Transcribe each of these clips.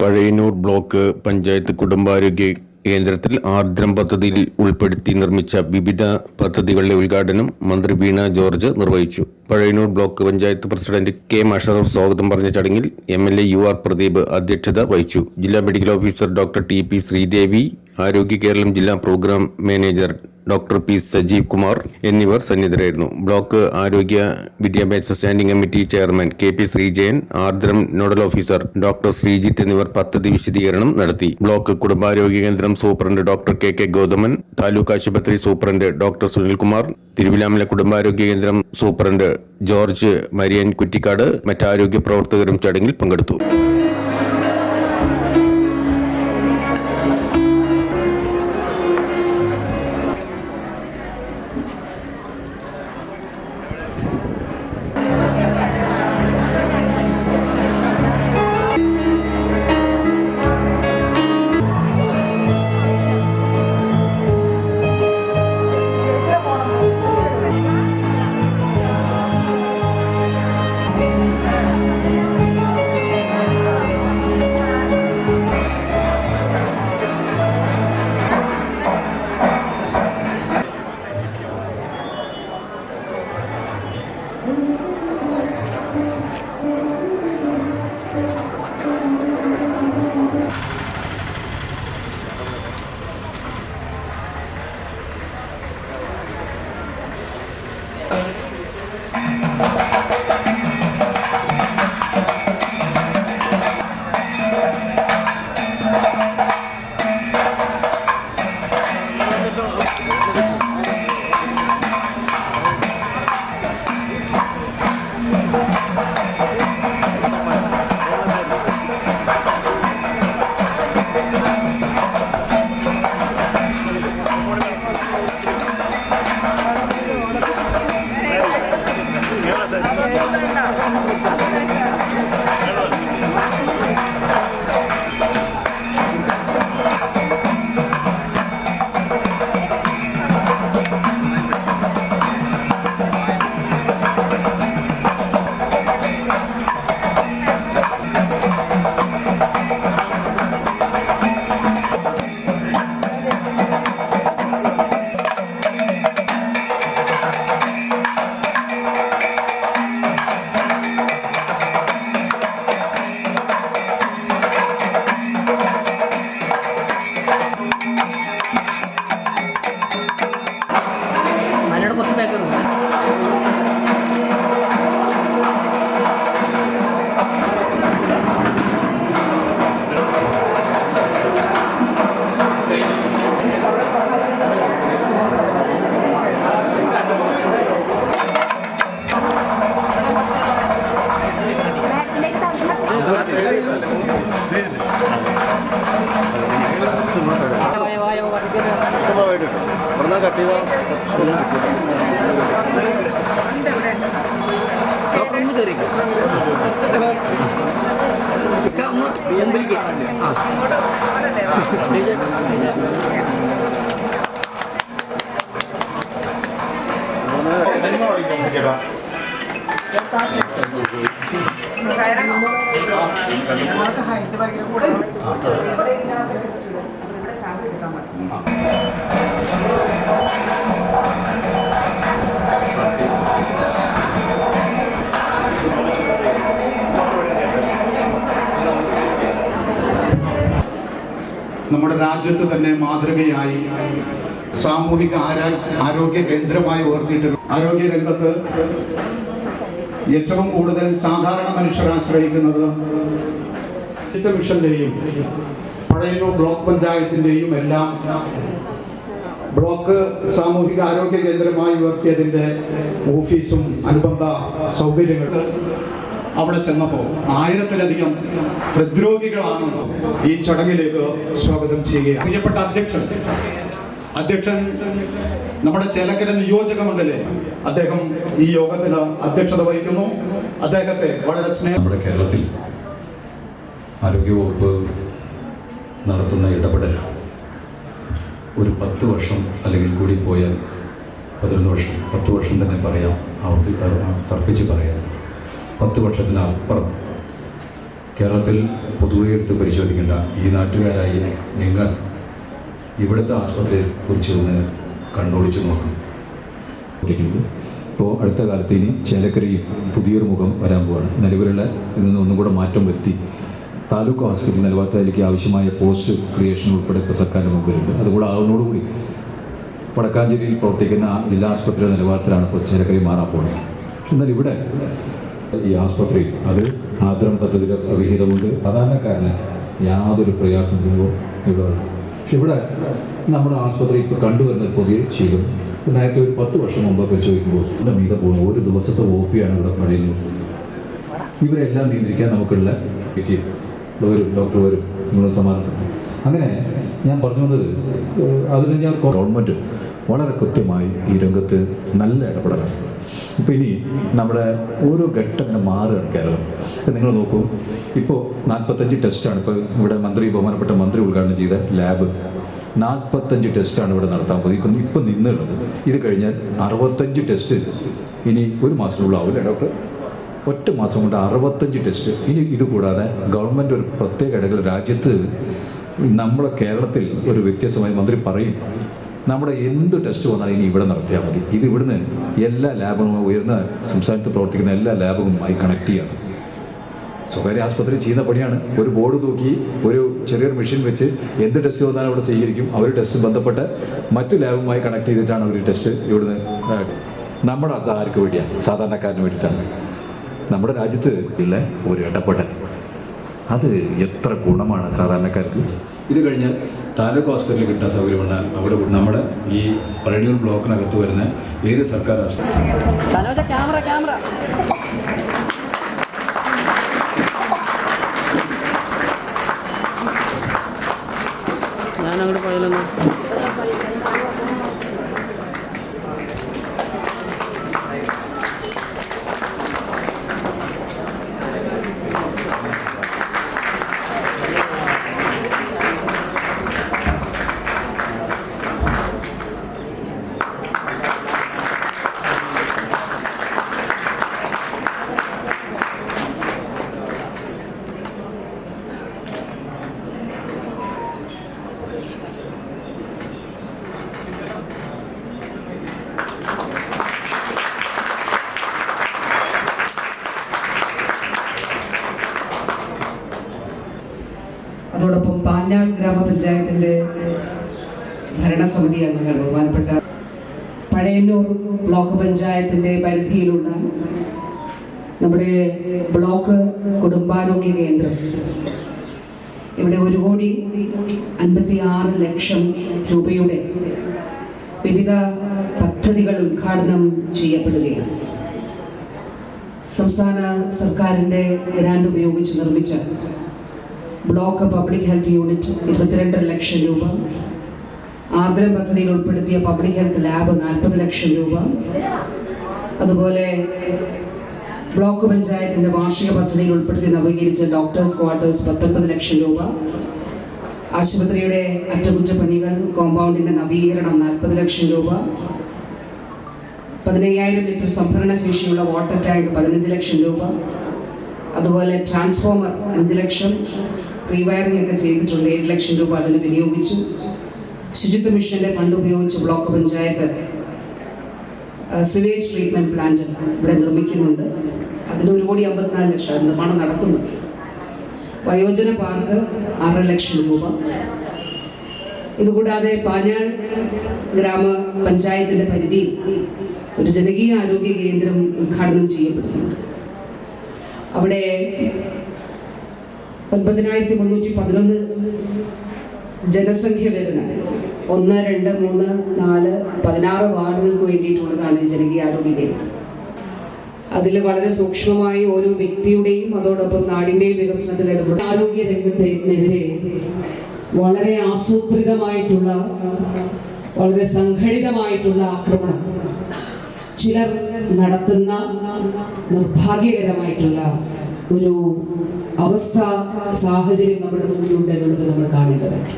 Pazhayannur block panchayat കുടുംബാരോഗ്യ കേന്ദ്രത്തിൽ ആർദ്രം പദ്ധതിയിൽ ഉൾപ്പെടുത്തി നിർമ്മിച്ച വിവിധ പദ്ധതികളുടെ ഉദ്ഘാടനം മന്ത്രി വീണ ജോർജ് നിർവഹിച്ചു. Pazhayannur block panchayat president K Musharaf സ്വാഗതം പറഞ്ഞ ചടങ്ങിൽ M L A U R Pradeep അധ്യക്ഷത വഹിച്ചു. ജില്ലാ medical officer doctor T P Sreedevi Arogya Keralam ജില്ലാ programme manager doctor P Sajeev Kumar എന്നിവർ സന്നിധരായിരുന്നു ബ്ലോക്ക് ആരോഗ്യ വിദ്യാഭ്യാസ standing committee chairman K P Sreejayan Ardram nodal officer doctor Sreejith എന്നിവർ പദ്ധതി വിശദീകരണം നടത്തി. ബ്ലോക്ക് കുടുംബാരോഗ്യ കേന്ദ്രം superintendent doctor K K Gauthaman taluk ആശുപത്രി സൂപ്രണ്ട് ഡോക്ടർ സുനിൽകുമാർ തിരുവിലാമല കുടുംബാരോഗ്യ കേന്ദ്രം സൂപ്രണ്ട് ജോർജ് മരിയൻ കുറ്റിക്കാട് മറ്റാരോഗ്യ പ്രവർത്തകരും ചടങ്ങിൽ പങ്കെടുത്തു. കയറിക്കോ ഒന്ന് മുമ്പിലേക്ക് ആ. നമ്മുടെ രാജ്യത്ത് തന്നെ മാതൃകയായി സാമൂഹിക ആരോഗ്യ കേന്ദ്രമായി ഉയർത്തിയിട്ടുണ്ട് ആരോഗ്യ രംഗത്ത് ഏറ്റവും കൂടുതൽ സാധാരണ മനുഷ്യർ ആശ്രയിക്കുന്നത് മിഷന്റെയും പഴയൂർ ബ്ലോക്ക് പഞ്ചായത്തിന്റെയും എല്ലാം ബ്ലോക്ക് സാമൂഹിക ആരോഗ്യ കേന്ദ്രമായി ഉയർത്തിയതിന്റെ ഓഫീസും അനുബന്ധ സൗകര്യങ്ങൾ അവിടെ ചെന്നപ്പോൾ ആയിരത്തിലധികം ഹൃദ്രോഗികളാണ് ഈ ചടങ്ങിലേക്ക് സ്വാഗതം ചെയ്യുക പ്രിയപ്പെട്ട അധ്യക്ഷൻ അധ്യക്ഷൻ നമ്മുടെ ചേലക്കര നിയോജക മണ്ഡലെ അദ്ദേഹം ഈ യോഗത്തിൽ അധ്യക്ഷത വഹിക്കുന്നു. അദ്ദേഹത്തെ വളരെ സ്നേഹം നമ്മുടെ കേരളത്തിൽ ആരോഗ്യവകുപ്പ് നടത്തുന്ന ഇടപെടൽ ഒരു പത്ത് വർഷം അല്ലെങ്കിൽ കൂടി പോയാൽ പതിനൊന്ന് വർഷം പത്ത് വർഷം തന്നെ പറയാം ആവർത്തി തർപ്പിച്ച് പറയാം പത്ത് വർഷത്തിനപ്പുറം കേരളത്തിൽ പൊതുവെ എടുത്ത് പരിശോധിക്കേണ്ട ഈ നാട്ടുകാരായി നിങ്ങൾ ഇവിടുത്തെ ആശുപത്രിയെ കുറിച്ച് ഒന്ന് കണ്ടുപിടിച്ച് നോക്കണം. ഇപ്പോൾ അടുത്ത കാലത്ത് ഇനി ചേലക്കരയിൽ പുതിയൊരു മുഖം വരാൻ പോവാണ്. നിലവിലുള്ള ഇതിൽ നിന്ന് ഒന്നും കൂടെ മാറ്റം വരുത്തി താലൂക്ക് ഹോസ്പിറ്റൽ നിലവാരത്തിലേക്ക് ആവശ്യമായ പോസ്റ്റ് ക്രിയേഷൻ ഉൾപ്പെടെ ഇപ്പോൾ സർക്കാരിന്റെ മുമ്പിലുണ്ട്. അതുകൂടെ ആവുന്നതോടുകൂടി വടക്കാഞ്ചേരിയിൽ പ്രവർത്തിക്കുന്ന ജില്ലാ ആസ്പത്രിയുടെ നിലവാരത്തിലാണ് ഇപ്പോൾ ചേലക്കരയിൽ മാറാൻ പോകുന്നത് എന്നാൽ ഇവിടെ ഈ ആസ്പത്രി അത് ആദ്രം പദ്ധതിയുടെ വിഹിതമുണ്ട്. സാധാരണക്കാരന് യാതൊരു പ്രയാസം ഇവിടെ പക്ഷെ ഇവിടെ നമ്മുടെ ആസ്പത്രി ഇപ്പോൾ കണ്ടുവരുന്ന പുതിയ ശീലം. നേരത്തെ ഒരു പത്ത് വർഷം മുമ്പ് ചോദിക്കുമ്പോൾ ഇവിടെ മീത പോകുന്നു ഒരു ദിവസത്തെ ആണ് ഇവിടെ പണിയുന്നത്. ഇവരെല്ലാം നിയന്ത്രിക്കാൻ നമുക്കുള്ള വരും ഡോക്ടർ വരും. നിങ്ങൾ സമാനം അങ്ങനെ ഞാൻ പറഞ്ഞു വന്നത് അതിന് ഞാൻ ഗവൺമെന്റ് വളരെ കൃത്യമായി ഈ രംഗത്ത് നല്ല ഇടപെടലാണ് ഇപ്പോൾ ഇനി നമ്മുടെ ഓരോ ഘട്ടം ഇങ്ങനെ മാറുകയാണ് കേരളം. ഇപ്പം നിങ്ങൾ നോക്കൂ ഇപ്പോൾ നാൽപ്പത്തഞ്ച് ടെസ്റ്റാണ് ഇപ്പോൾ ഇവിടെ മന്ത്രി ബഹുമാനപ്പെട്ട മന്ത്രി ഉദ്ഘാടനം ചെയ്ത ലാബ് നാൽപ്പത്തഞ്ച് ടെസ്റ്റാണ് ഇവിടെ നടത്താൻ ഇപ്പം ഇപ്പം നിന്നുള്ളത്. ഇത് കഴിഞ്ഞാൽ അറുപത്തഞ്ച് ടെസ്റ്റ് ഇനി ഒരു മാസത്തിനുള്ളിൽ ആവില്ല ഡോക്ടർ. ഒറ്റ മാസം കൊണ്ട് അറുപത്തഞ്ച് ടെസ്റ്റ് ഇനി ഇത് കൂടാതെ ഗവൺമെന്റ് ഒരു പ്രത്യേക ഇടകൾ രാജ്യത്ത് നമ്മളെ കേരളത്തിൽ ഒരു വ്യത്യസ്തമായി മന്ത്രി പറയും. നമ്മുടെ എന്ത് ടെസ്റ്റ് വന്നാലും ഇവിടെ നടത്തിയാൽ മതി. ഇത് ഇവിടുന്ന് എല്ലാ ലാബുകളും ഉയർന്ന സംസ്ഥാനത്ത് പ്രവർത്തിക്കുന്ന എല്ലാ ലാബുകളുമായി കണക്ട് ചെയ്യണം. സ്വകാര്യ ആസ്പത്രി ചെയ്യുന്ന പണിയാണ്. ഒരു ബോർഡ് തൂക്കി ഒരു ചെറിയൊരു മെഷീൻ വെച്ച് എന്ത് ടെസ്റ്റ് വന്നാലും അവിടെ സ്വീകരിക്കും. അവർ ടെസ്റ്റ് ബന്ധപ്പെട്ട് മറ്റ് ലാബുമായി കണക്ട് ചെയ്തിട്ടാണ് അവർ ടെസ്റ്റ് ഇവിടുന്ന് നമ്മുടെ ആർക്ക് വേണ്ടിയാണ് സാധാരണക്കാരന് വേണ്ടിയിട്ടാണ്. നമ്മുടെ രാജ്യത്ത് ഉള്ള ഒരു ഇടപെടൽ. അത് എത്ര ഗുണമാണ് സാധാരണക്കാർക്ക്? ഇത് കഴിഞ്ഞാൽ താലൂക്ക് ഹോസ്പിറ്റലിൽ കിട്ടുന്ന സൗകര്യമുണ്ടാൽ അവിടെ നമ്മുടെ ഈ പഴയൂർ ബ്ലോക്കിനകത്ത് വരുന്ന ഏത് സർക്കാർ ആശുപത്രി ക്യാമറ ക്യാമറ. ഞാൻ അങ്ങോട്ട് പോയാലൊന്ന് അതോടൊപ്പം ഗ്രാമപഞ്ചായത്തിന്റെ ഭരണസമിതി അംഗങ്ങൾ ബഹുമാനപ്പെട്ട പഴയന്നൂർ ബ്ലോക്ക് പഞ്ചായത്തിന്റെ പരിധിയിലുള്ള നമ്മുടെ ബ്ലോക്ക് കുടുംബാരോഗ്യ കേന്ദ്രം. ഇവിടെ ഒരു കോടി അൻപത്തി ആറ് ലക്ഷം രൂപയുടെ വിവിധ പദ്ധതികൾ ഉദ്ഘാടനം ചെയ്യപ്പെടുകയാണ്. സംസ്ഥാന സർക്കാരിന്റെ ഗ്രാൻഡ് ഉപയോഗിച്ച് നിർമ്മിച്ച ബ്ലോക്ക് പബ്ലിക് ഹെൽത്ത് യൂണിറ്റ് ഇരുപത്തിരണ്ടര ലക്ഷം രൂപ. ആർദ്രം പദ്ധതിയിൽ ഉൾപ്പെടുത്തിയ പബ്ലിക് ഹെൽത്ത് ലാബ് നാൽപ്പത് ലക്ഷം രൂപ. അതുപോലെ ബ്ലോക്ക് പഞ്ചായത്തിന്റെ വാർഷിക പദ്ധതിയിൽ ഉൾപ്പെടുത്തി നവീകരിച്ച ഡോക്ടേഴ്സ് ക്വാർട്ടേഴ്സ് പത്തൊൻപത് ലക്ഷം രൂപ. ആശുപത്രിയുടെ അറ്റകുറ്റപ്പണികൾ കോമ്പൗണ്ടിന്റെ നവീകരണം നാൽപ്പത് ലക്ഷം രൂപ. പതിനയ്യായിരം ലിറ്റർ സംഭരണ ശേഷിയുള്ള വാട്ടർ ടാങ്ക് പതിനഞ്ച് ലക്ഷം രൂപ. അതുപോലെ ട്രാൻസ്ഫോമർ അഞ്ച് ലക്ഷം. റീവയറിംഗ് ഒക്കെ ചെയ്തിട്ടുണ്ട്. ഏഴ് ലക്ഷം രൂപ അതിന് വിനിയോഗിച്ചു. ശുചിത്വ മിഷന്റെ ഫണ്ട് ഉപയോഗിച്ച് block panchayat sewage treatment plant ഇവിടെ നിർമ്മിക്കുന്നുണ്ട്. അതിന് ഒരു കോടി അമ്പത്തിനാല് ലക്ഷം നിർമ്മാണം നടക്കുന്നുണ്ട് വയോജന പാർക്ക് ആറര ലക്ഷം രൂപ. ഇതുകൂടാതെ പാഞ്ഞാൾ ഗ്രാമപഞ്ചായത്തിന്റെ പരിധി ഒരു ജനകീയ ആരോഗ്യ കേന്ദ്രം ഉദ്ഘാടനം ചെയ്യപ്പെട്ടിട്ടുണ്ട്. അവിടെ ഒൻപതിനായിരത്തി മുന്നൂറ്റി പതിനൊന്ന് ജനസംഖ്യ വരുന്ന ഒന്ന് രണ്ട് മൂന്ന് നാല് പതിനാറ് വാർഡുകൾക്ക് വേണ്ടിയിട്ടുള്ളതാണ് ജനകീയ ആരോഗ്യ കേന്ദ്രം. അതിൽ വളരെ സൂക്ഷ്മമായി ഓരോ വ്യക്തിയുടെയും അതോടൊപ്പം നാടിന്റെയും വികസനത്തിൽ ഇടപെടും ആരോഗ്യ രംഗത്തിനെതിരെ വളരെ ആസൂത്രിതമായിട്ടുള്ള വളരെ സംഘടിതമായിട്ടുള്ള ആക്രമണം ചിലർ നടത്തുന്ന നിർഭാഗ്യകരമായിട്ടുള്ള ഒരു അവസ്ഥ സാഹചര്യം നമ്മുടെ മുന്നിലുണ്ട് എന്നുള്ളത് നമ്മൾ കാണേണ്ടതാണ്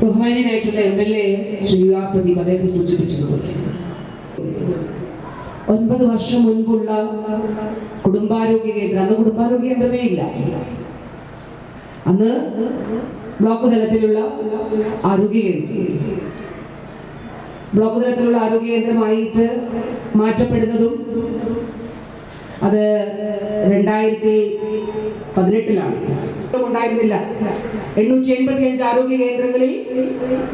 ബഹുമാനിയനായിട്ടുള്ള M L A Shri U R Pradeep അദ്ദേഹം സൂചിപ്പിച്ചു ഒൻപത് വർഷം മുൻപുള്ള കുടുംബാരോഗ്യ കേന്ദ്രം അന്ന് കുടുംബാരോഗ്യ കേന്ദ്രമേ ഇല്ല. അന്ന് ബ്ലോക്ക് തലത്തിലുള്ള ആരോഗ്യ കേന്ദ്രം. ബ്ലോക്ക് തലത്തിലുള്ള ആരോഗ്യ കേന്ദ്രമായിട്ട് മാറ്റപ്പെടുന്നതും അത് രണ്ടായിരത്തി പതിനെട്ടിലാണ്. ഉണ്ടായിരുന്നില്ല. എണ്ണൂറ്റി എൺപത്തി അഞ്ച് ആരോഗ്യ കേന്ദ്രങ്ങളിൽ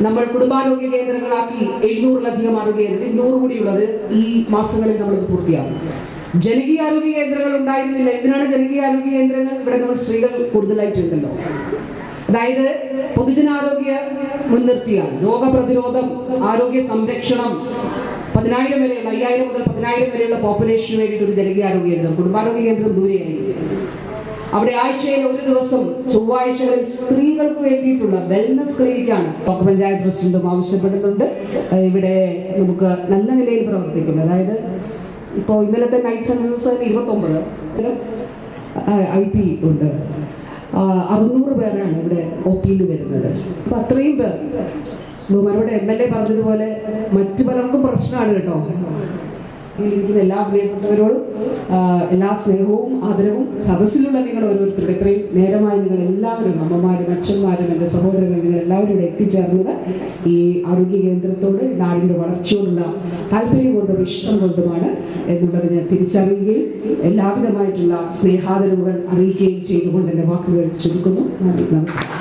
നമ്മൾ കുടുംബാരോഗ്യ കേന്ദ്രങ്ങളാക്കി എഴുന്നൂറിലധികം ആരോഗ്യ കേന്ദ്രം നൂറ് കൂടിയുള്ളത് ഈ മാസങ്ങളിൽ നമ്മൾ പൂർത്തിയാകും ജനകീയ ആരോഗ്യ കേന്ദ്രങ്ങൾ ഉണ്ടായിരുന്നില്ല. എന്തിനാണ് ജനകീയ ആരോഗ്യ കേന്ദ്രങ്ങൾ? ഇവിടെ നമ്മൾ സ്ത്രീകൾ കൂടുതലായിട്ടുണ്ടല്ലോ അതായത് പൊതുജനാരോഗ്യ മുൻനിർത്തിയാണ്. രോഗപ്രതിരോധം ആരോഗ്യ സംരക്ഷണം പതിനായിരം വരെയുള്ള അയ്യായിരം മുതൽ പതിനായിരം വരെയുള്ള പോപ്പുലേഷന് വേണ്ടിയിട്ട് ഒരു ജനകീയ ആരോഗ്യ കേന്ദ്രം കുടുംബാരോഗ്യ കേന്ദ്രം ദൂരെയായിരിക്കും അവിടെ ആഴ്ചയിൽ ഒരു ദിവസം ചൊവ്വാഴ്ചകളിൽ സ്ത്രീകൾക്ക് വേണ്ടിയിട്ടുള്ള വെൽനസ് ക്ലിനിക്കാണ് ബ്ലോക്ക് പഞ്ചായത്ത് പ്രസിഡന്റും ആവശ്യപ്പെടുന്നുണ്ട് ഇവിടെ നമുക്ക് നല്ല നിലയിൽ പ്രവർത്തിക്കുന്നത് അതായത് ഇപ്പോൾ ഇന്നലത്തെ നൈറ്റ് സെൻസസ് ഇരുപത്തൊമ്പത്. ഐ പി ഉണ്ട്. അറുന്നൂറ് പേരാണ് ഇവിടെ ഒ പിയിൽ വരുന്നത്. അപ്പം അത്രയും പേർ. ബഹുമാനോട് എം എൽ എ പറഞ്ഞതുപോലെ മറ്റു പലർക്കും പ്രശ്നമാണ് കേട്ടോ. ഇരിക്കുന്ന എല്ലാ പ്രിയപ്പെട്ടവരോടും എല്ലാ സ്നേഹവും ആദരവും സദസ്സിലുള്ള നിങ്ങൾ ഓരോരുത്തരുടെ ഇത്രയും നേരമായി നിങ്ങൾ എല്ലാവരും അമ്മമാരും അച്ഛന്മാരും എന്റെ സഹോദരങ്ങൾ നിങ്ങൾ എല്ലാവരും ഇവിടെ എത്തിച്ചേർന്നത് ഈ ആരോഗ്യ കേന്ദ്രത്തോട് നാടിന്റെ വളർച്ചയോടുള്ള താല്പര്യം കൊണ്ടും ഇഷ്ടം കൊണ്ടുമാണ് എന്നുള്ളത് ഞാൻ തിരിച്ചറിയുകയും എല്ലാവിധമായിട്ടുള്ള സ്നേഹാദരവുകൾ അറിയിക്കുകയും ചെയ്തുകൊണ്ട് എന്റെ വാക്കുകൾ ചുരുക്കുന്നു നന്ദി നമസ്കാരം.